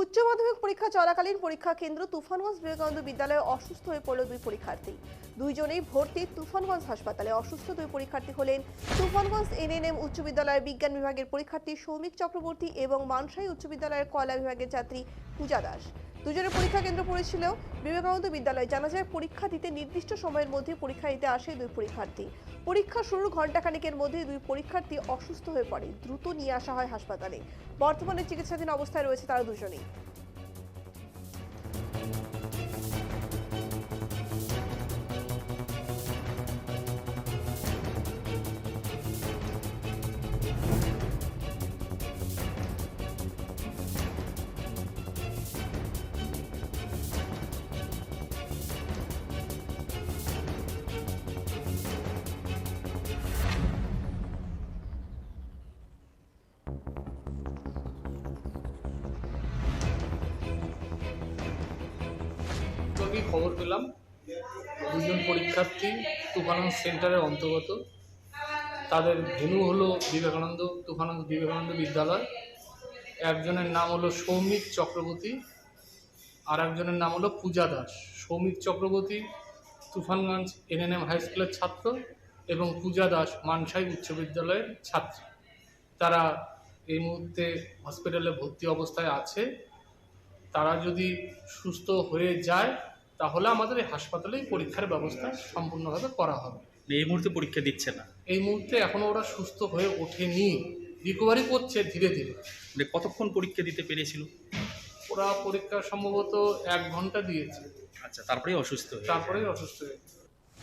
উচ্চ মাধ্যমিক পরীক্ষা চলাকালীন পরীক্ষা কেন্দ্র তুফানগঞ্জ বিবেকানন্দ বিদ্যালয়ে অসুস্থ হয়ে পড়ল দুই পরীক্ষার্থী। দুইজনেই ভর্তি তুফানগঞ্জ হাসপাতালে। অসুস্থ দুই পরীক্ষার্থী হলেন তুফানগঞ্জ এনএনএম উচ্চ বিদ্যালয়ের বিজ্ঞান বিভাগের পরীক্ষার্থী সৌমিক চক্রবর্তী এবং মানসাই উচ্চ বিদ্যালয়ের কলা বিভাগের ছাত্রী পূজা দাস। দুজনের পরীক্ষা কেন্দ্র পড়েছিল বিবেকানন্দ বিদ্যালয়ে জানা যায় পরীক্ষা দিতে নির্দিষ্ট সময়ের মধ্যে পরীক্ষা দিতে আসে দুই পরীক্ষার্থী। পরীক্ষা শুরুর ঘণ্টাখানেকের মধ্যে দুই পরীক্ষার্থী অসুস্থ হয়ে পড়ে, দ্রুত নিয়ে আসা হয় হাসপাতালে। বর্তমানে চিকিৎসাধীন অবস্থায় রয়েছে তারা দুজনেই। আমি খবর পেলাম, দুজন পরীক্ষার্থী তুফানগঞ্জ সেন্টারের অন্তর্গত। তাদের ভেনু হলো বিবেকানন্দ তুফানগঞ্জ বিবেকানন্দ বিদ্যালয়। একজনের নাম হলো সৌমিক চক্রবর্তী, আর একজনের নাম হলো পূজা দাস। সৌমিক চক্রবর্তী তুফানগঞ্জ এনএনএম হাই স্কুলের ছাত্র এবং পূজা দাস মানসাই উচ্চ বিদ্যালয়ের ছাত্রী। তারা এই মুহূর্তে হসপিটালে ভর্তি অবস্থায় আছে। তারা যদি সুস্থ হয়ে যায় তাহলে আমাদের এই হাসপাতালেই পরীক্ষার ব্যবস্থা সম্পূর্ণভাবে করা হবে। এই মুহূর্তে পরীক্ষা দিচ্ছে না? এই মুহূর্তে এখনও ওরা সুস্থ হয়ে ওঠেনি। রিকভারি করছে ধীরে ধীরে। মানে কতক্ষণ পরীক্ষা দিতে পেরেছিল? ওরা পরীক্ষা সম্ভবত এক ঘণ্টা দিয়েছে। আচ্ছা তারপরেই অসুস্থ তারপরেই অসুস্থ হয়েছে